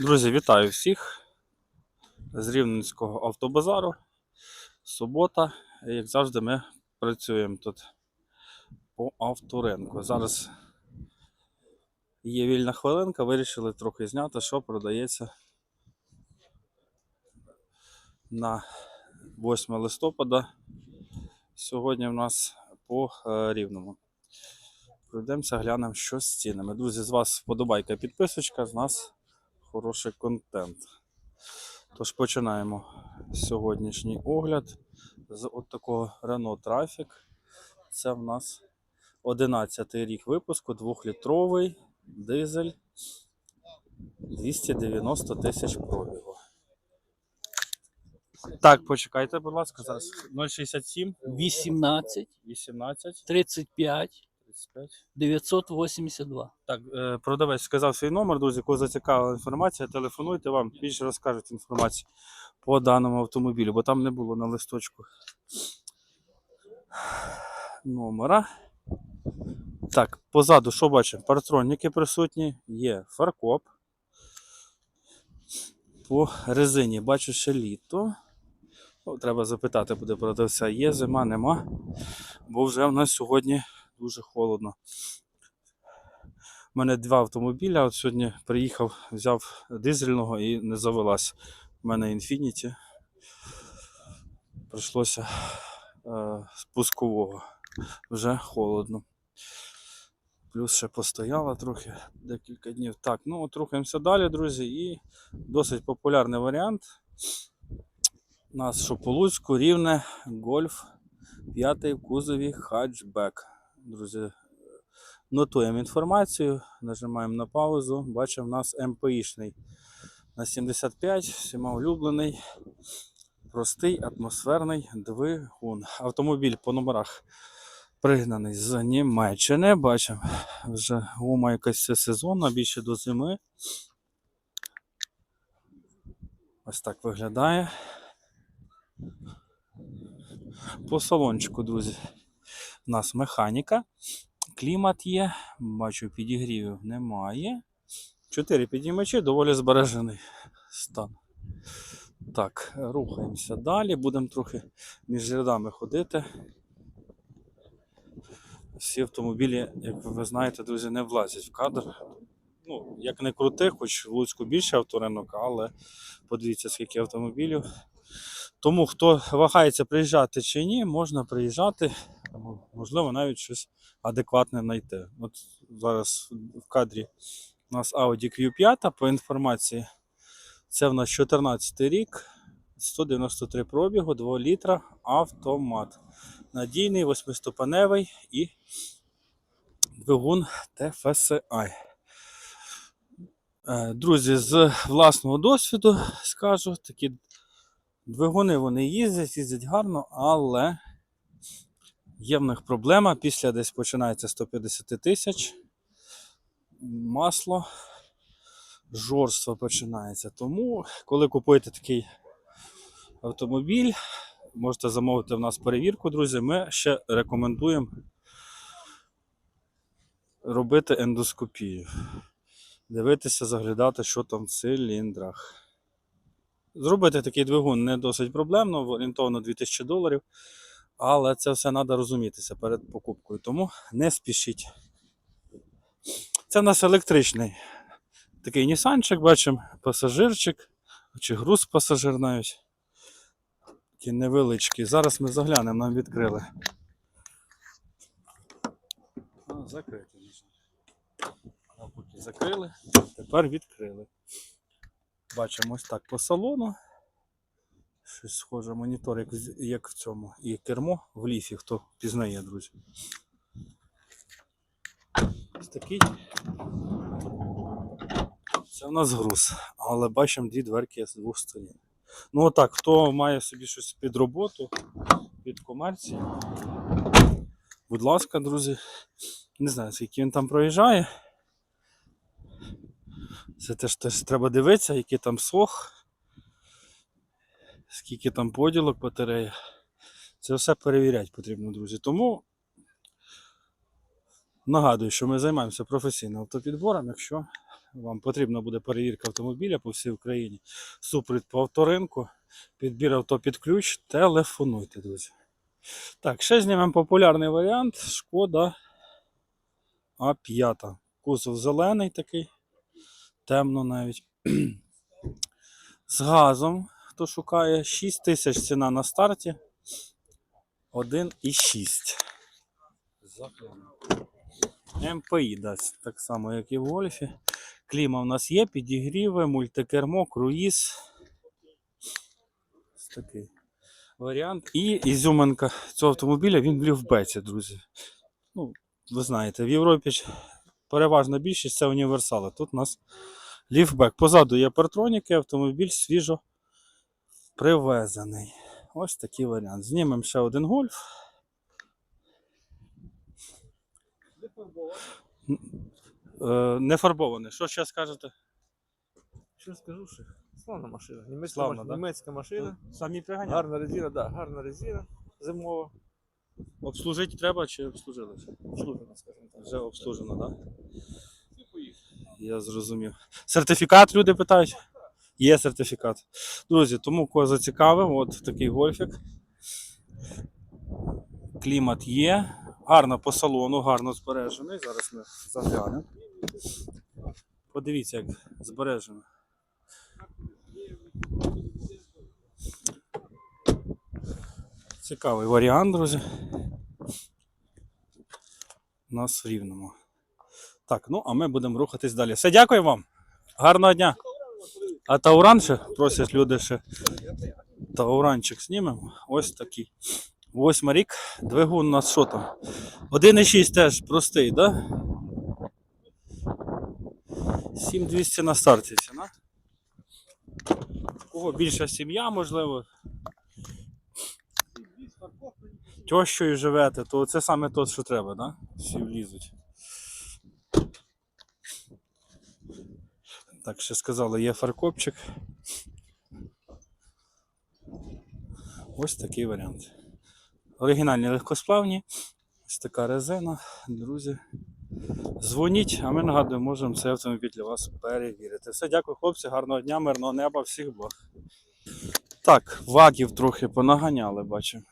Друзі, вітаю всіх з Рівненського автобазару. Субота, як завжди, ми працюємо тут по авторинку. Зараз є вільна хвилинка, вирішили трохи зняти, що продається на 8 листопада. Сьогодні в нас по е, рівному. Пройдемося, глянемо, що з цінами. Друзі, з вас вподобайка, підписочка, з нас хороший контент. Тож починаємо сьогоднішній огляд з от такого Renault Trafic. Це в нас 11 рік випуску, 2-літровий дизель 290 тисяч пробігу. Так, почекайте, будь ласка, зараз 067 18, 18 35, 35. 982. Так, е, продавець сказав свій номер, друзі, кого зацікавила інформація, телефонуйте вам, більше розкажуть інформацію по даному автомобілю, бо там не було на листочку номера. Так, позаду, що бачимо? Партроніки присутні, є фаркоп. По резині бачу ще літо. Ну, треба запитати буде продавця, є зима, нема. Бо вже в нас сьогодні дуже холодно. У мене два автомобіля. От сьогодні приїхав, взяв дизельного і не завелась. У мене Infiniti. Прийшлося е, спускового. Вже холодно. Плюс ще постояла трохи декілька днів. Так, ну от рухаємося далі, друзі. І досить популярний варіант. У нас що по Луцьку, рівне, гольф, п'ятий в кузові хатчбек. Друзі, Нотуємо інформацію, нажимаємо на паузу. Бачимо, у нас МПІшний на 75, всіма улюблений, простий атмосферний двигун. Автомобіль по номерах пригнаний з Німеччини. Бачимо, вже гума якась сезонна, більше до зими. Ось так виглядає. По салончику, друзі, у нас механіка. Клімат є, бачу, підігрівів немає. Чотири підіймачі, доволі збережений стан. Так, рухаємося далі. Будемо трохи між рядами ходити. Всі автомобілі, як ви знаєте, друзі, не влазять в кадр. Ну, як не крути, хоч в Луцьку більше авторинок, але подивіться, скільки автомобілів. Тому хто вагається приїжджати чи ні, можна приїжджати, можливо, навіть щось адекватне знайти. От зараз в кадрі у нас Audi Q5 по інформації. Це в нас 14 рік, 193 пробігу, 2 літра автомат. Надійний, восьмиступеневий і двигун TFSI. Е, Друзі, з власного досвіду скажу, такі двигуни вони їздять, їздять гарно, але Є в них проблема. Після десь починається 150 тисяч. Масло, жорство починається. Тому, коли купуєте такий автомобіль, можете замовити в нас перевірку, друзі. Ми ще рекомендуємо робити ендоскопію. Дивитися, заглядати, що там в циліндрах. Зробити такий двигун не досить проблемно, орієнтовно 2000 доларів. Але це все треба розумітися перед покупкою, тому не спішіть. Це в нас електричний такий нісанчик, бачимо, пасажирчик, чи груз пасажир навіть. Такий невеличкий. Зараз ми заглянемо, нам відкрили. А, закрити. Закрили, тепер відкрили. Бачимо ось так по салону. Щось схоже, монітор, як, з- як в цьому. І кермо в ліфі, хто пізнає, друзі. Ось такий. Це в нас груз. Але бачимо дві дверки з двох сторін. Ну отак, хто має собі щось під роботу, під комерцію. Будь ласка, друзі. Не знаю, скільки він там проїжджає. Це теж треба дивитися, який там сох скільки там поділок батареї. Це все перевіряти потрібно, друзі. Тому нагадую, що ми займаємося професійним автопідбором. Якщо вам потрібна буде перевірка автомобіля по всій Україні, супровід по авторинку, підбір авто під ключ, телефонуйте, друзі. Так, ще знімемо популярний варіант. Шкода А5. Кузов зелений такий, темно навіть. З газом, хто шукає, 6 тисяч ціна на старті. 1,6. МПІ дасть так само, як і в Гольфі. Кліма в нас є, підігріви, мультикермо, круїз. Ось такий варіант. І ізюминка цього автомобіля він в ліфбеці, друзі. Ну, ви знаєте, в Європі переважна більшість це універсали. Тут у нас ліфбек. Позаду є партроніки, автомобіль свіжо привезений. Ось такий варіант. Знімемо ще один гольф. Е, Не фарбований. Що ще скажете? Що скажу, що славна машина. Німецька, Славна, маш... да? німецька машина. Самі приганяли. Гарна резина, да, гарна резина зимова. Обслужити треба чи обслужили? Обслужена, скажімо так. Вже обслужено, так? Да? Я зрозумів. Сертифікат люди питають? Є сертифікат. Друзі, тому кого зацікавив, от такий гольфік. Клімат є. Гарно по салону, гарно збережений. Зараз ми заглянемо. Подивіться, як збережено. Цікавий варіант, друзі. У нас в рівному. Так, ну а ми будемо рухатись далі. Все, дякую вам. Гарного дня. А тауран ще просять люди ще. Тауранчик знімемо. Ось такий. Восьмий рік. Двигун у нас що там? 1,6 теж простий, да? 7200 на старті ціна. Кого більша сім'я, можливо. Тещою живете, то це саме то, що треба, да? Всі влізуть. Так, ще сказали, є фаркопчик. Ось такий варіант. Оригінальні легкосплавні. Ось така резина, друзі. Дзвоніть, а ми нагадуємо, можемо цей автомобіль для вас перевірити. Все, дякую, хлопці, гарного дня, мирного неба, всіх благ. Так, вагів трохи понаганяли, бачимо.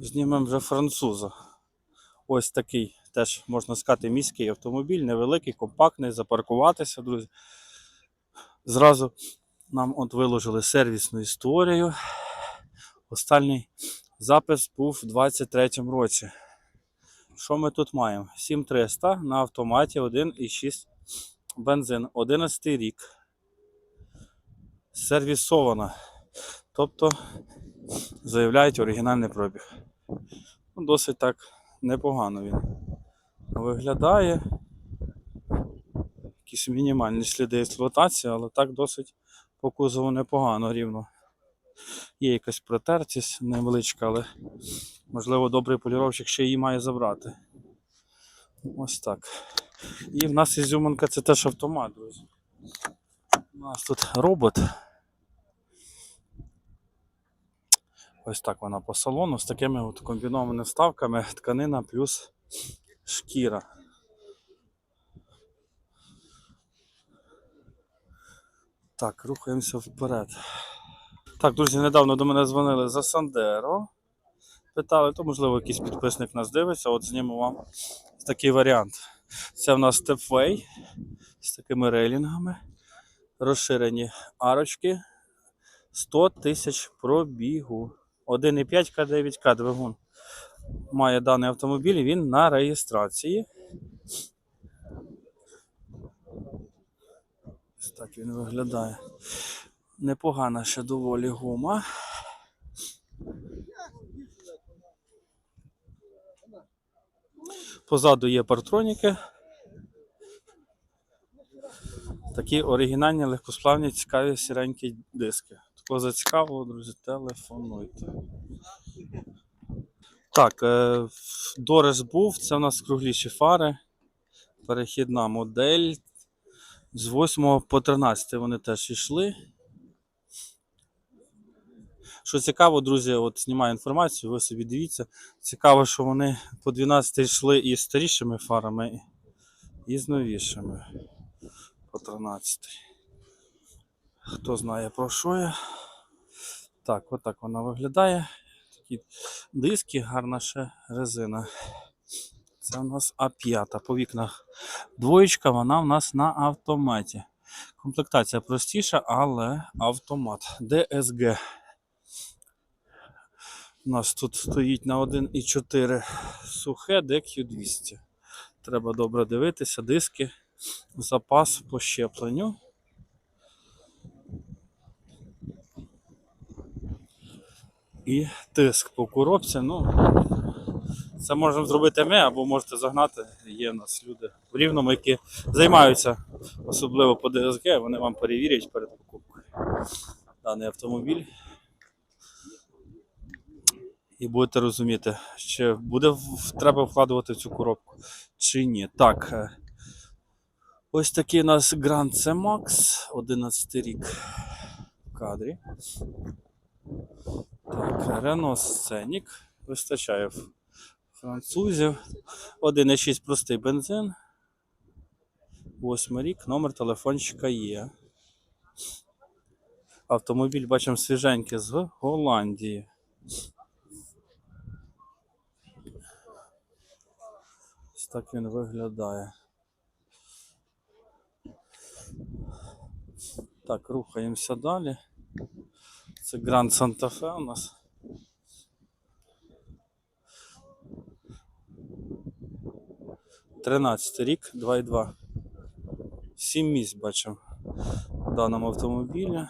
Знімемо вже француза. Ось такий теж можна сказати міський автомобіль, невеликий, компактний, запаркуватися, друзі. Зразу нам от виложили сервісну історію. Останній запис був у 23-му році. Що ми тут маємо? 7300 на автоматі 1,6 бензин, 11 рік. Сервісована. Тобто заявляють оригінальний пробіг. Ну, досить так непогано він виглядає. Якісь мінімальні сліди експлуатації, але так досить по кузову непогано рівно. Є якась протертість невеличка, але можливо добрий поліровщик ще її має забрати. Ось так. І в нас ізюминка це теж автомат, друзі. У нас тут робот. Ось так вона по салону з такими от комбінованими вставками тканина плюс шкіра. Так, рухаємося вперед. Так, друзі, недавно до мене дзвонили за Сандеро. Питали, то можливо якийсь підписник нас дивиться. От зніму вам такий варіант. Це в нас Stepway з такими рейлінгами. Розширені арочки. 100 тисяч пробігу. 1,5 К9К двигун. Має даний автомобіль, він на реєстрації. Ось так він виглядає. Непогана ще доволі гума. Позаду є партроніки. Такі оригінальні, легкосплавні, цікаві сіренькі диски. Такого зацікавило, друзі, телефонуйте. Так, е, Дорес був, це у нас кругліші фари. Перехідна модель. З 8 по 13 вони теж йшли. Що цікаво, друзі, от знімаю інформацію, ви собі дивіться. Цікаво, що вони по 12 йшли і старішими фарами, і з новішими по 13. Хто знає про що я. Так, отак вона виглядає. Такі диски, гарна ще резина. Це у нас А5 по вікнах. Двоєчка, вона в нас на автоматі. Комплектація простіша, але автомат. DSG. У нас тут стоїть на 1,4 сухе DQ200. Треба добре дивитися, диски, запас по щепленню. І тиск по коробці. Ну, це можемо зробити ми, або можете загнати. Є в нас люди в рівному, які займаються особливо по ДСГ, вони вам перевірять перед покупкою даний автомобіль. І будете розуміти, чи буде треба вкладувати в цю коробку, чи ні. Так. е, Ось такий у нас Grand C-Max, 11 рік в кадрі. Так, Renault Scenic. Вистачає французів. 1,6 простий бензин. 8 рік, номер телефончика є. Автомобіль бачимо свіженький з Голландії. Ось так він виглядає. Так, рухаємося далі. Це Santa Fe у нас. Тринадцятий рік, 2,2. Сім місць бачимо в даному автомобілі.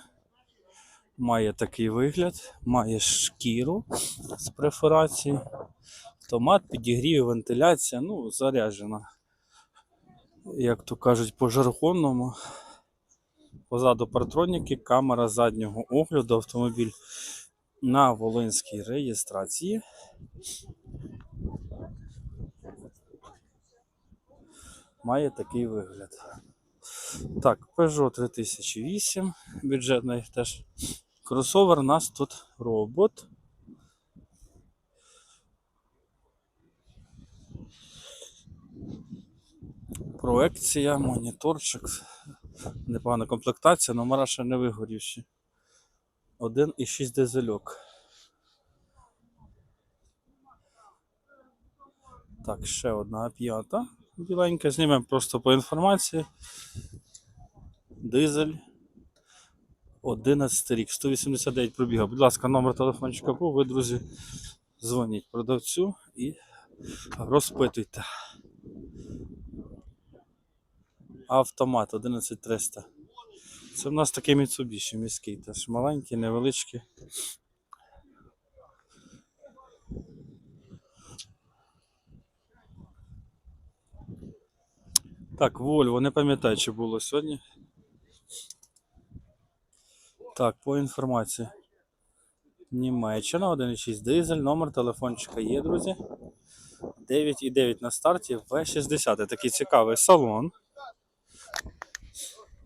Має такий вигляд, має шкіру з перфорації, автомат, підігрів, вентиляція, ну, заряджена. Як то кажуть, по жаргонному. Позаду партроніки, камера заднього огляду, автомобіль на волинській реєстрації. Має такий вигляд. Так, Peugeot 3008, бюджетний теж кросовер. У нас тут робот. Проекція, моніторчик. Непогана комплектація, номера ще не вигорівші. 1,6 дизельок. Так, ще одна п'ята. Біленька, знімемо просто по інформації. Дизель. 11 рік, 189 пробігав. Будь ласка, номер телефончика був. Ви, друзі, дзвоніть продавцю і розпитуйте. Автомат 11300. Це в нас такий Mitsubishi міський, теж маленький, невеличкий. Так, Volvo, не пам'ятаю, чи було сьогодні. Так, по інформації. Німеччина, 1,6 дизель, номер телефончика є, друзі. 9,9 на старті, V60. Такий цікавий салон.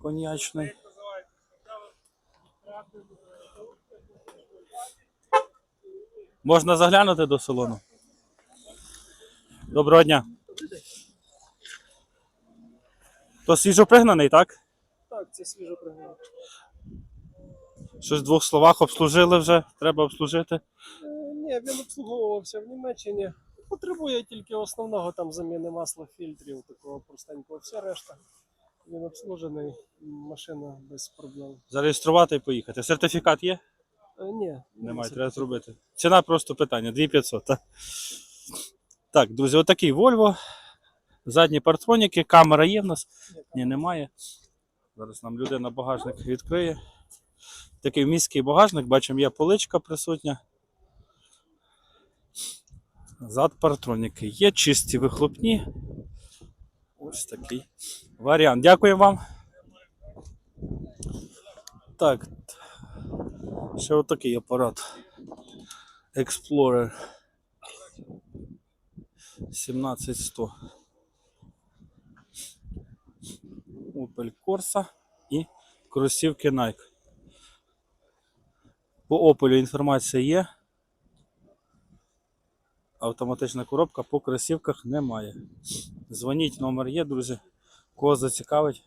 Коньячний. Можна заглянути до салону. Доброго дня. То свіжопригнаний, так? Так, це свіжо пригнано. Щось в двох словах обслужили вже, треба обслужити. Е, Ні, він обслуговувався в Німеччині. Потребує тільки основного там заміни масла фільтрів, такого простенького. Вся решта. Він обслужений, машина без проблем. Зареєструвати і поїхати. Сертифікат є? Е, Ні, Немає, треба зробити. Ціна просто питання 2500. Так, так друзі, отакий Volvo. Задні партроніки, камера є в нас. Ні, немає. Зараз нам людина багажник відкриє. Такий міський багажник, бачимо, є поличка присутня. Зад партроніки. Є чисті вихлопні. Ось такий варіант. Дякую вам. Так. Ще отакий апарат. Explorer 17100. Opel Corsa і кросівки Nike. По Opel інформація є. Автоматична коробка по кросівках немає. Дзвоніть, номер є, друзі. Кого зацікавить,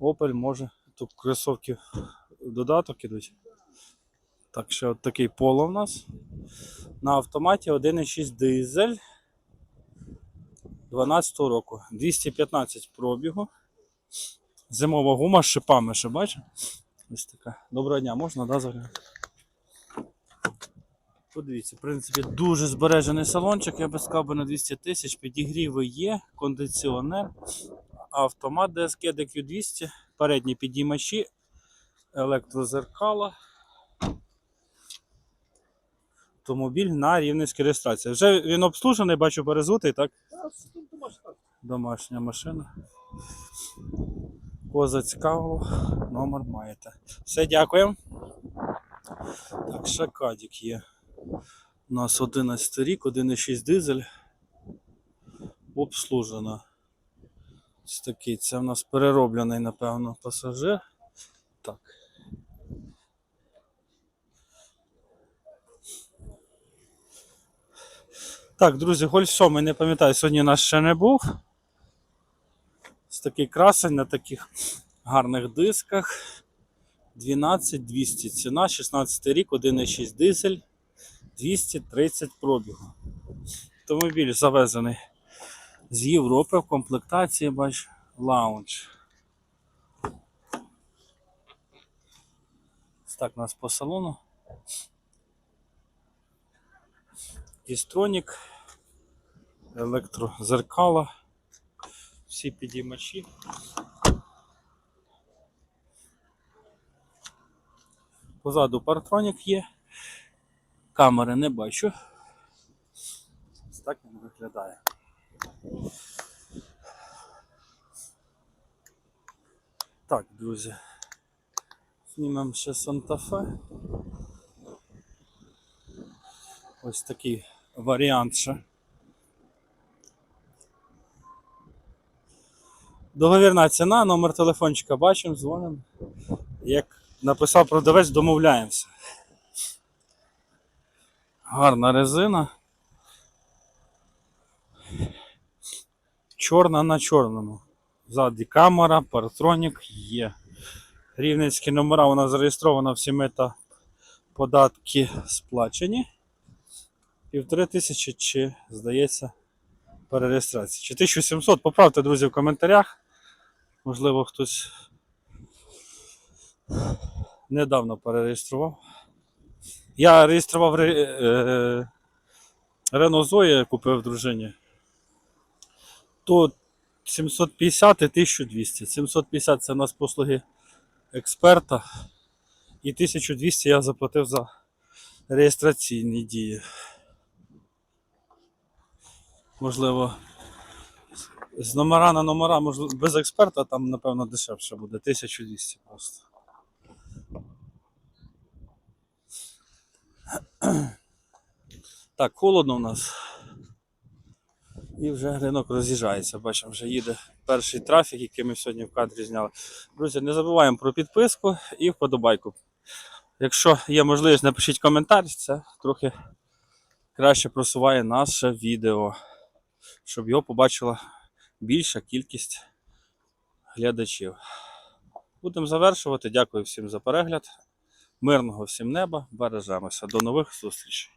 Opel може. Тут кросовки додаток ідуть. Так що от такий поло в нас. На автоматі 1,6 дизель 12 року. 215 пробігу. Зимова гума з шипами, ще бачиш? Ось така. Доброго дня, можна, да, заглянути? Подивіться, в принципі, дуже збережений салончик, я би сказав би на 200 тисяч. Підігріви є, кондиціонер, автомат DSG DQ200, передні підіймачі, електрозеркала. Автомобіль на рівненській реєстрації. Вже він обслужений, бачу, перезутий, так? Домашня машина. Кого зацікавило, номер маєте. Все, дякуємо. Так, ще кадік є. У нас 11 рік, 1,6 дизель. Обслужена. Ось такий. Це в нас перероблений, напевно, пасажир. Так. Так, друзі, Гольф 7, не пам'ятаю, сьогодні нас ще не був. Ось такий красень на таких гарних дисках. 12200 ціна, 16 рік, 1,6 дизель, 230 пробігу. Автомобіль завезений з Європи в комплектації, бач, лаунж. Так у нас по салону. Дістронік, електрозеркала, всі підіймачі. Позаду партронік є. Камери не бачу. Ось так він виглядає. Так, друзі. Знімемо ще Санта-Фе. Ось такий варіант ще. Договірна ціна, номер телефончика бачимо, дзвонимо. Як написав продавець, домовляємося. Гарна резина. Чорна на чорному. Ззаді камера, партронік є. Рівненські номера вона зареєстрована всіми та податки сплачені. Півтори тисячі чи, здається, перереєстрація. Чи 1700. Поправте, друзі, в коментарях. Можливо, хтось недавно перереєстрував. Я реєстрував ре, е, Renault Zoe, купив дружині. То 750 і 1200. 750 це у нас послуги експерта. І 1200 я заплатив за реєстраційні дії. Можливо, з номера на номера, можливо, без експерта там, напевно, дешевше буде. 1200 просто. Так, холодно у нас. І вже ринок роз'їжджається. Бачимо, вже їде перший трафік, який ми сьогодні в кадрі зняли. Друзі, не забуваємо про підписку і вподобайку. Якщо є можливість, напишіть коментар, це трохи краще просуває наше відео, щоб його побачила більша кількість глядачів. Будемо завершувати. Дякую всім за перегляд. Мирного всім неба. Бережемося. До нових зустрічей.